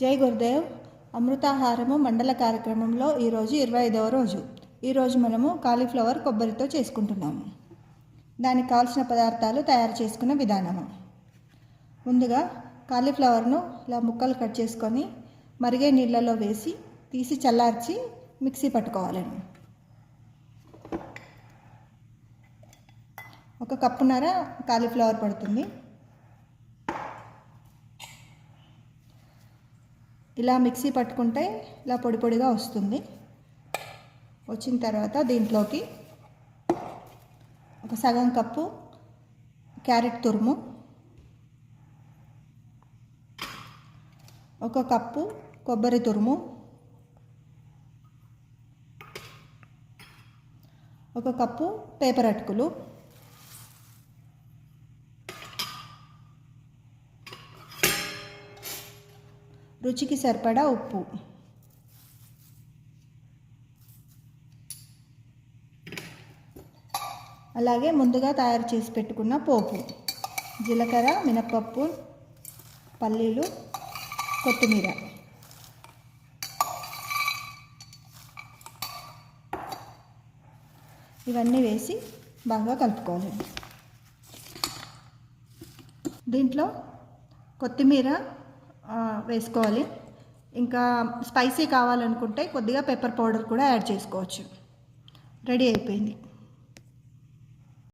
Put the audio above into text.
జై గురుదేవ్. అమృతాహారము మండల కార్యక్రమంలో ఈరోజు ఇరవై ఐదవ రోజు. ఈరోజు మనము కాలీఫ్లవర్ కొబ్బరితో చేసుకుంటున్నాము. దానికి కావాల్సిన పదార్థాలు తయారు చేసుకునే విధానము. ముందుగా కాలీఫ్లవర్ను ఇలా ముక్కలు కట్ చేసుకొని మరిగే నీళ్ళలో వేసి తీసి చల్లార్చి మిక్సీ పట్టుకోవాలండి. ఒక కప్పున్నర కాలీఫ్లవర్ పడుతుంది. ఇలా మిక్సీ పట్టుకుంటే ఇలా పొడి పొడిగా వస్తుంది. వచ్చిన తర్వాత దీంట్లోకి ఒక సగం కప్పు క్యారెట్ తురుము ఒక కప్పు కొబ్బరి తురుము ఒక కప్పు పేపర్ అటుకులు రుచికి సరిపడా ఉప్పు. అలాగే ముందుగా తయారు చేసి పెట్టుకున్న పోపు. జీలకర్ర మినపప్పు పల్లీలు కొత్తిమీర. ఇవన్నీ వేసి బాగా కలుపుకోవాలి. దీంట్లో కొత్తిమీర వేసుకోవాలి. ఇంకా స్పైసీ కావాలనుకుంటే కొద్దిగా పెప్పర్ పౌడర్ కూడా యాడ్ చేసుకోవచ్చు. రెడీ అయిపోయింది.